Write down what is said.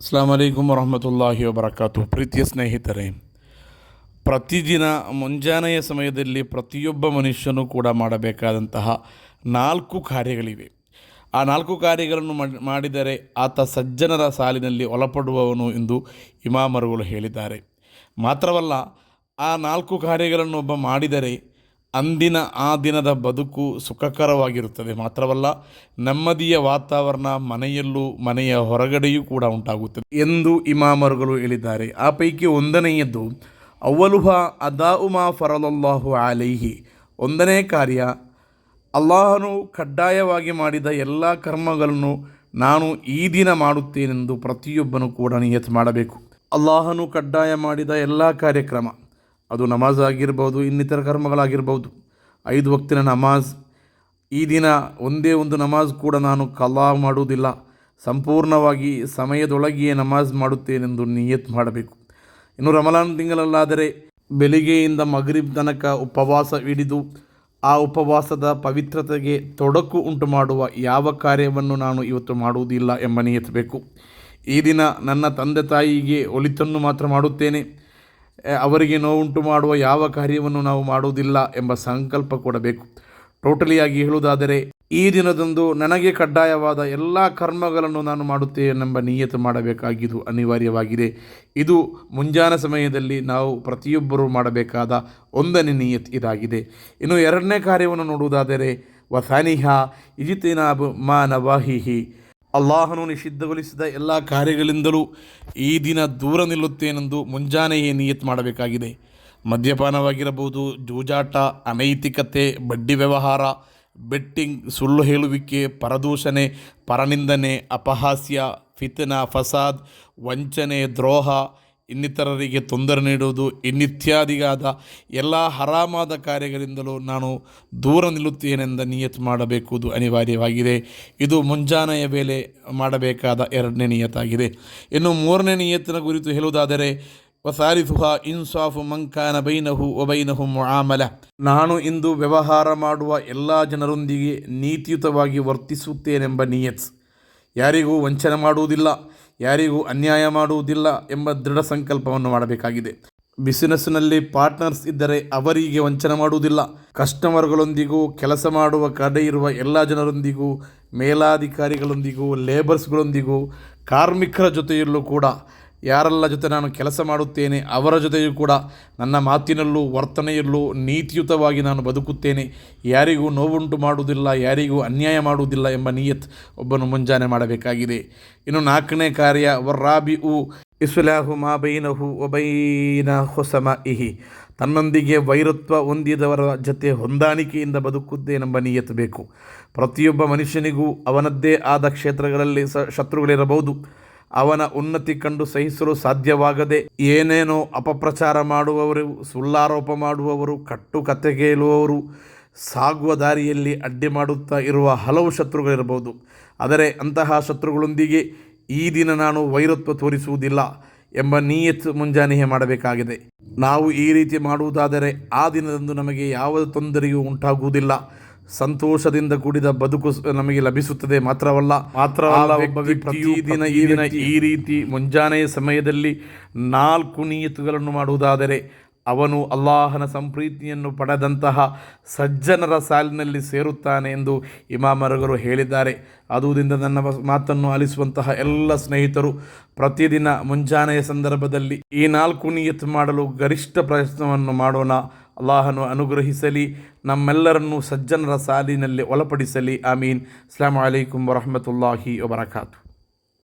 ಅಸ್ಲಾಂ ವಲೈಕುಮ್ ವರಹಮತುಲ್ಲಾಹಿ ವಬರಕಾತು ಪ್ರೀತಿಯ ಸ್ನೇಹಿತರೆ, ಪ್ರತಿದಿನ ಮುಂಜಾನೆಯ ಸಮಯದಲ್ಲಿ ಪ್ರತಿಯೊಬ್ಬ ಮನುಷ್ಯನೂ ಕೂಡ ಮಾಡಬೇಕಾದಂತಹ ನಾಲ್ಕು ಕಾರ್ಯಗಳಿವೆ. ಆ ನಾಲ್ಕು ಕಾರ್ಯಗಳನ್ನು ಮಾಡ್- ಮಾಡಿದರೆ ಆತ ಸಜ್ಜನರ ಸಾಲಿನಲ್ಲಿ ಒಳಪಡುವವನು ಎಂದು ಇಮಾಮರುಗಳು ಹೇಳಿದ್ದಾರೆ. ಮಾತ್ರವಲ್ಲ, ಆ ನಾಲ್ಕು ಕಾರ್ಯಗಳನ್ನು ಒಬ್ಬ ಮಾಡಿದರೆ ಅಂದಿನ ಆ ದಿನದ ಬದುಕು ಸುಖಕರವಾಗಿರುತ್ತದೆ. ಮಾತ್ರವಲ್ಲ, ನೆಮ್ಮದಿಯ ವಾತಾವರಣ ಮನೆಯಲ್ಲೂ ಮನೆಯ ಹೊರಗಡೆಯೂ ಕೂಡ ಉಂಟಾಗುತ್ತದೆ ಎಂದು ಇಮಾಮರುಗಳು ಹೇಳಿದ್ದಾರೆ. ಆ ಪೈಕಿ ಒಂದನೆಯದ್ದು, ಅವಲುಹ ಅದಾಉಮಾ ಫರಲಲ್ಲಾಹು ಅಲೈಹಿ. ಒಂದನೇ ಕಾರ್ಯ, ಅಲ್ಲಾಹನು ಕಡ್ಡಾಯವಾಗಿ ಮಾಡಿದ ಎಲ್ಲ ಕರ್ಮಗಳನ್ನು ನಾನು ಈ ದಿನ ಮಾಡುತ್ತೇನೆಂದು ಪ್ರತಿಯೊಬ್ಬನು ಕೂಡ ನಿಯತ್ ಮಾಡಬೇಕು. ಅಲ್ಲಾಹನು ಕಡ್ಡಾಯ ಮಾಡಿದ ಎಲ್ಲ ಕಾರ್ಯಕ್ರಮ ಅದು ನಮಾಜ್ ಆಗಿರ್ಬೋದು ಇನ್ನಿತರ ಕರ್ಮಗಳಾಗಿರ್ಬೋದು. ಐದು ವಕ್ತಿನ ನಮಾಜ್, ಈ ದಿನ ಒಂದೇ ಒಂದು ನಮಾಜ್ ಕೂಡ ನಾನು ಕಲಾ ಮಾಡುವುದಿಲ್ಲ. ಸಂಪೂರ್ಣವಾಗಿ ಸಮಯದೊಳಗೆಯೇ ನಮಾಜ್ ಮಾಡುತ್ತೇನೆಂದು ನಿಯತ್ ಮಾಡಬೇಕು. ಇನ್ನು ರಮಲಾನ್ ತಿಂಗಳಲ್ಲಾದರೆ ಬೆಳಿಗ್ಗೆಯಿಂದ ಮಗರಿಬ್ ತನಕ ಉಪವಾಸ ಹಿಡಿದು, ಆ ಉಪವಾಸದ ಪವಿತ್ರತೆಗೆ ತೊಡಕು ಉಂಟು ಮಾಡುವ ಯಾವ ಕಾರ್ಯವನ್ನು ನಾನು ಇವತ್ತು ಮಾಡುವುದಿಲ್ಲ ಎಂಬ ನಿಯತ್ ಬೇಕು. ಈ ದಿನ ನನ್ನ ತಂದೆ ತಾಯಿಗೆ ಒಲಿತನ್ನು ಮಾತ್ರ ಮಾಡುತ್ತೇನೆ. ಅವರಿಗೆ ನೋವುಂಟು ಮಾಡುವ ಯಾವ ಕಾರ್ಯವನ್ನು ನಾವು ಮಾಡುವುದಿಲ್ಲ ಎಂಬ ಸಂಕಲ್ಪ ಕೊಡಬೇಕು. ಟೋಟಲಿಯಾಗಿ ಹೇಳುವುದಾದರೆ, ಈ ದಿನದಂದು ನನಗೆ ಕಡ್ಡಾಯವಾದ ಎಲ್ಲ ಕರ್ಮಗಳನ್ನು ನಾನು ಮಾಡುತ್ತೇನೆಂಬ ನಿಯತು ಮಾಡಬೇಕಾಗಿದ್ದು ಅನಿವಾರ್ಯವಾಗಿದೆ. ಇದು ಮುಂಜಾನೆ ಸಮಯದಲ್ಲಿ ನಾವು ಪ್ರತಿಯೊಬ್ಬರೂ ಮಾಡಬೇಕಾದ ಒಂದನೇ ನಿಯತ್ ಇದಾಗಿದೆ. ಇನ್ನು ಎರಡನೇ ಕಾರ್ಯವನ್ನು ನೋಡುವುದಾದರೆ, ವಸಾನಿಹ ಇಜಿತಿನಾಬ್ ಮಾ ನವಾಹಿಹಿ. ಅಲ್ಲಾಹನು ನಿಷಿದ್ಧಗೊಳಿಸಿದ ಎಲ್ಲ ಕಾರ್ಯಗಳಿಂದಲೂ ಈ ದಿನ ದೂರ ನಿಲ್ಲುತ್ತೇನೆಂದು ಮುಂಜಾನೆಯೇ ನಿಯತ್ ಮಾಡಬೇಕಾಗಿದೆ. ಮದ್ಯಪಾನವಾಗಿರಬಹುದು, ಜೂಜಾಟ, ಅನೈತಿಕತೆ, ಬಡ್ಡಿ ವ್ಯವಹಾರ, ಬೆಟ್ಟಿಂಗ್, ಸುಳ್ಳು ಹೇಳುವಿಕೆ, ಪರದೂಷಣೆ, ಪರನಿಂದನೆ, ಅಪಹಾಸ್ಯ, ಫಿತನ, ಫಸಾದ್, ವಂಚನೆ, ದ್ರೋಹ ಇನ್ನಿತರರಿಗೆ ತೊಂದರೆ ನೀಡುವುದು ಇನ್ನಿತ್ಯಾದಿಗಾದ ಎಲ್ಲ ಹರಾಮಾದ ಕಾರ್ಯಗಳಿಂದಲೂ ನಾನು ದೂರ ನಿಲ್ಲುತ್ತೇನೆಂದ ನಿಯತ್ ಮಾಡಬೇಕುದು ಅನಿವಾರ್ಯವಾಗಿದೆ. ಇದು ಮುಂಜಾನೆಯ ವೇಳೆ ಮಾಡಬೇಕಾದ ಎರಡನೇ ನಿಯತ್ತಾಗಿದೆ. ಇನ್ನು ಮೂರನೇ ನಿಯತ್ತಿನ ಕುರಿತು ಹೇಳುವುದಾದರೆ ವಸಾರಿಸುಹ ಇನ್ಸಾಫು ಮಂಕಾನ ಬೈನಹು ಒಬೈನಹು ಮುಆಮಲ. ನಾನು ಇಂದು ವ್ಯವಹಾರ ಮಾಡುವ ಎಲ್ಲ ಜನರೊಂದಿಗೆ ನೀತಿಯುತವಾಗಿ ವರ್ತಿಸುತ್ತೇನೆಂಬ ನಿಯತ್. ಯಾರಿಗೂ ವಂಚನೆ ಮಾಡುವುದಿಲ್ಲ. ಯಾರಿಗೂ ಅನ್ಯಾಯ ಮಾಡುವುದಿಲ್ಲ ಎಂಬ ದೃಢ ಸಂಕಲ್ಪವನ್ನು ಮಾಡಬೇಕಾಗಿದೆ. ಬಿಸಿನೆಸ್ನಲ್ಲಿ ಪಾರ್ಟ್ನರ್ಸ್ ಇದ್ದರೆ ಅವರಿಗೆ ವಂಚನೆ ಮಾಡುವುದಿಲ್ಲ. ಕಸ್ಟಮರ್ಗಳೊಂದಿಗೂ, ಕೆಲಸ ಮಾಡುವ ಕಡೆ ಇರುವ ಎಲ್ಲ ಜನರೊಂದಿಗೂ, ಮೇಲಾಧಿಕಾರಿಗಳೊಂದಿಗೂ, ಲೇಬರ್ಸ್ಗಳೊಂದಿಗೂ, ಕಾರ್ಮಿಕರ ಜೊತೆಯಲ್ಲೂ ಕೂಡ ಯಾರೆಲ್ಲ ಜೊತೆ ನಾನು ಕೆಲಸ ಮಾಡುತ್ತೇನೆ, ಅವರ ಜೊತೆಯೂ ಕೂಡ ನನ್ನ ಮಾತಿನಲ್ಲೂ ವರ್ತನೆಯಲ್ಲೂ ನೀತಿಯುತವಾಗಿ ನಾನು ಬದುಕುತ್ತೇನೆ. ಯಾರಿಗೂ ನೋವುಂಟು ಮಾಡುವುದಿಲ್ಲ, ಯಾರಿಗೂ ಅನ್ಯಾಯ ಮಾಡುವುದಿಲ್ಲ ಎಂಬ ನಿಯತ್ ಒಬ್ಬನು ಮುಂಜಾನೆ ಮಾಡಬೇಕಾಗಿದೆ. ಇನ್ನು ನಾಲ್ಕನೇ ಕಾರ್ಯ ವರ್ರಾಬಿ ಉ ಇಸುಲಾಹು ಮಾ ಬೈನಹು ಒಬೈನ ಹೊಸಮ ಇಹಿ ತನ್ನೊಂದಿಗೆ ವೈರತ್ವ ಹೊಂದಿದವರ ಜೊತೆ ಹೊಂದಾಣಿಕೆಯಿಂದ ಬದುಕುತ್ತೇನೆಂಬ ನಿಯತ್ ಬೇಕು. ಪ್ರತಿಯೊಬ್ಬ ಮನುಷ್ಯನಿಗೂ ಅವನದ್ದೇ ಆದ ಕ್ಷೇತ್ರಗಳಲ್ಲಿ ಸ, ಶತ್ರುಗಳಿರಬಹುದು. ಅವನ ಉನ್ನತಿ ಕಂಡು ಸಹಿಸಲು ಸಾಧ್ಯವಾಗದೆ ಏನೇನೋ ಅಪಪ್ರಚಾರ ಮಾಡುವವರು, ಸುಳ್ಳಾರೋಪ ಮಾಡುವವರು ಕಟ್ಟು ಕತೆಗೇಳುವವರು ಸಾಗುವ ದಾರಿಯಲ್ಲಿ ಅಡ್ಡಿ ಮಾಡುತ್ತಾ ಇರುವ ಹಲವು ಶತ್ರುಗಳಿರಬಹುದು. ಆದರೆ ಅಂತಹ ಶತ್ರುಗಳೊಂದಿಗೆ ಈ ದಿನ ನಾನು ವೈರತ್ವ ತೋರಿಸುವುದಿಲ್ಲ ಎಂಬ ನೀಯತ್ ಮುಂಜಾನೆಯೇ ಮಾಡಬೇಕಾಗಿದೆ. ನಾವು ಈ ರೀತಿ ಮಾಡುವುದಾದರೆ ಆ ದಿನದಂದು ನಮಗೆ ಯಾವ ತೊಂದರೆಯೂ ಉಂಟಾಗುವುದಿಲ್ಲ. ಸಂತೋಷದಿಂದ ಕೂಡಿದ ಬದುಕು ನಮಗೆ ಲಭಿಸುತ್ತದೆ ಮಾತ್ರವಲ್ಲ. ಮಾತ್ರವಲ್ಲ ಒಬ್ಬ ವ್ಯಕ್ತಿಯು ದಿನ ಈ ದಿನ ಈ ರೀತಿ ಮುಂಜಾನೆಯ ಸಮಯದಲ್ಲಿ ನಾಲ್ಕು ನಿಯತುಗಳನ್ನು ಮಾಡುವುದಾದರೆ ಅವನು ಅಲ್ಲಾಹನ ಸಂಪ್ರೀತಿಯನ್ನು ಪಡೆದಂತಹ ಸಜ್ಜನರ ಸಾಲಿನಲ್ಲಿ ಸೇರುತ್ತಾನೆ ಎಂದು ಇಮಾಮರಗರು ಹೇಳಿದ್ದಾರೆ. ಅದುದಿಂದ ನನ್ನ ಮಾತನ್ನು ಆಲಿಸುವಂತಹ ಎಲ್ಲ ಸ್ನೇಹಿತರು ಪ್ರತಿದಿನ ಮುಂಜಾನೆಯ ಸಂದರ್ಭದಲ್ಲಿ ಈ ನಾಲ್ಕು ನಿಯತ್ ಮಾಡಲು ಗರಿಷ್ಠ ಪ್ರಯತ್ನವನ್ನು ಮಾಡೋಣ. ಅಲ್ಲಾಹನು ಅನುಗ್ರಹಿಸಲಿ ನಮ್ಮೆಲ್ಲರನ್ನೂ ಸಜ್ಜನರ ಸಾಲಿನಲ್ಲಿ ಒಳಪಡಿಸಲಿ. ಆಮೀನ್. ಅಸ್ಲಾಂ ವಲೈಕುಮ್ ವರಹಮತುಲ್ಲಾಹಿ ವಬರಕಾತು.